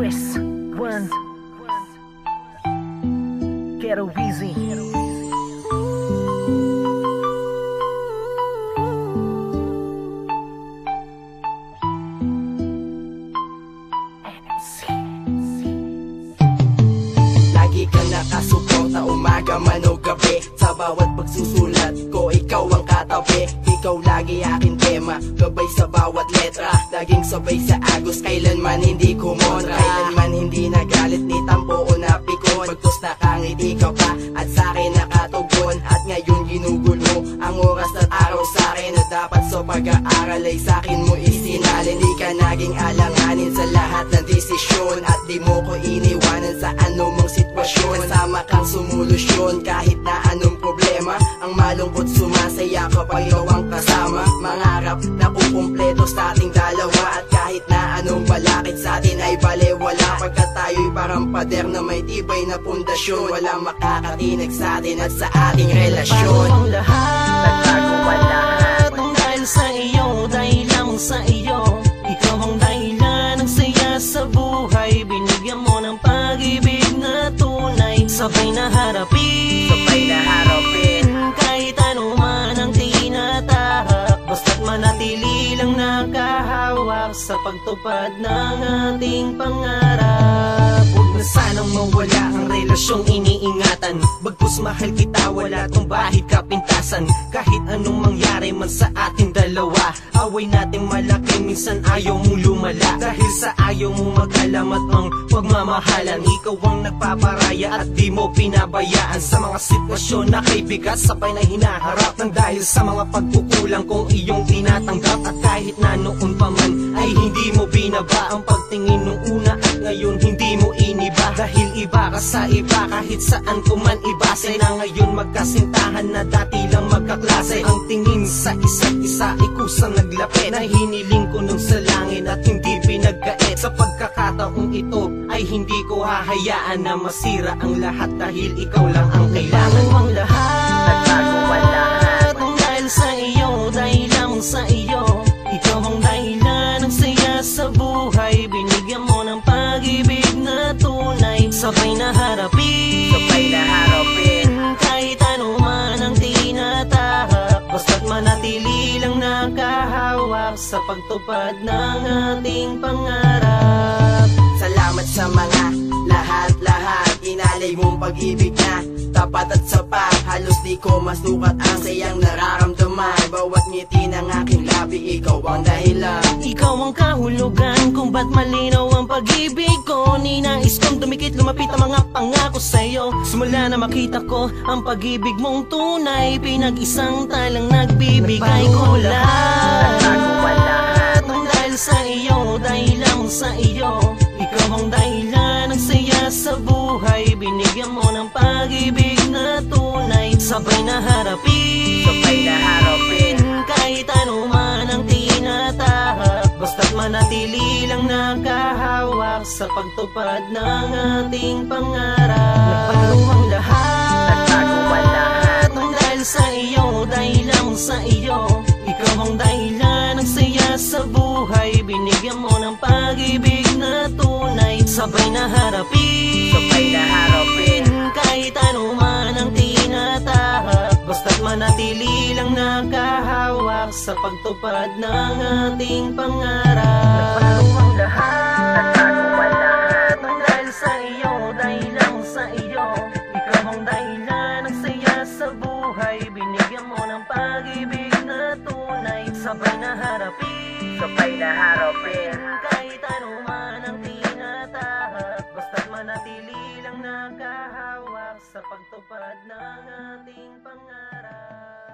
Press one Ghetto Easy Lagi kang nakasuporta umaga man o pagsusulat ko ikaw ang katabi. Ikaw lagi akin tema Gabay sa bawat letra. Laging sabay sa agos Kailanman hindi kumontra sa pag-aaral ay sa akin mo isinalin. Di ka naging alanganin sa lahat ng desisyon. At di mo ko iniwanan sa anumang sitwasyon. Kasama kang sumulusyon kahit na anong problema. Ang malungkot sumasaya kapag ikaw ang kasama. Mangarap na kukumpleto sa ating dalawa. At kahit na anong balakid sa atin ay balewala. Pagkat tayo'y parang pader na may tibay na pundasyon. Walang makakatinag sa atin at sa ating relasyon. Ang lahat? Nagbago Sabay na harapin Sabay na harapin. Kahit ano man ang tinatahak Basta't manatili lang nakahawak Sa pagtupad ng ating pangarap na sanang mawala ang relasyong iniingatan. Bagkus mahal kita, wala tong bahid kapintasan. Kahit anong mangyari man sa ating dalawa Away natin malaki, minsan ayaw mong lumala. Dahil sa ayaw mong magkalamat ang pagmamahalan Ikaw ang nagpaparaya at di mo pinabayaan. Sa mga sitwasyon na kay bigat sabay na hinaharap Nang dahil sa mga pagkukulang kong iyong tinatanggap. At kahit na noon pa man ay hindi mo binaba Ang pagtingin nung una at ngayon hindi iniba Dahil iba ka sa iba kahit saan ko man ibase. Na ngayon magkasintahan na dati lang magkaklase. Ang tingin sa isa't isa ay kusang naglapit Na hiniling ko nung sa langit at hindi pinagkait. Sa pagkakataong ito ay hindi ko hahayaan na masira ang lahat Dahil ikaw lang ang kailangan. Mo ang lahat Nagbago ang lahat. Dahil sa iyo, dahil lang sa iyo Sabay na harapin. Sabay na harapin. Kahit ano man ang tinatahak Basta't manatili lang nakahawak Sa pagtupad ng ating pangarap. Salamat sa mga lahat-lahat. Inalay mong pag-ibig na Tapat at sapat. Halos di ko masukat ang sayang nararamdaman. Bawat ngiti ng aking labi Ikaw ang dahilan. Ikaw ang kahulugan kung ba't malinaw ang pag-ibig ko. Ninais kong dumikit, lumapit ang mga pangako sa'yo. Simula na makita ko ang pag-ibig mong tunay Pinag-isang talang nagbibigay ko lahat. dahil sa iyo, dahil lang sa iyo. Ikaw ang dahilan ng saya sa buhay Binigyan mo ng pag-ibig na tunay. Sabay na harapin. Sabay na harapin. kahit ano man ang tinatahak. Basta't manatili lang nakahawak Sa pagtupad ng ating pangarap buhay Binigyan mo ng pag-ibig na tunay Sabay na harapin Sabay na harapin. kahit ano man ang tinatahak Basta't manatili lang nakahawak Sa pagtupad ng ating pangarap Nagbago ang lahat. Nagbago ang lahat. Nang dahil sa iyo, dahil lang sa iyo Ikaw ang dahilan ng saya sa buhay Binigyan mo ng pag-ibig na tunay Sabay na harapin Sabay na harapin. kahit ano man ang tinatahak Basta't manatili lang nakahawak Sa pagtupad ng ating pangarap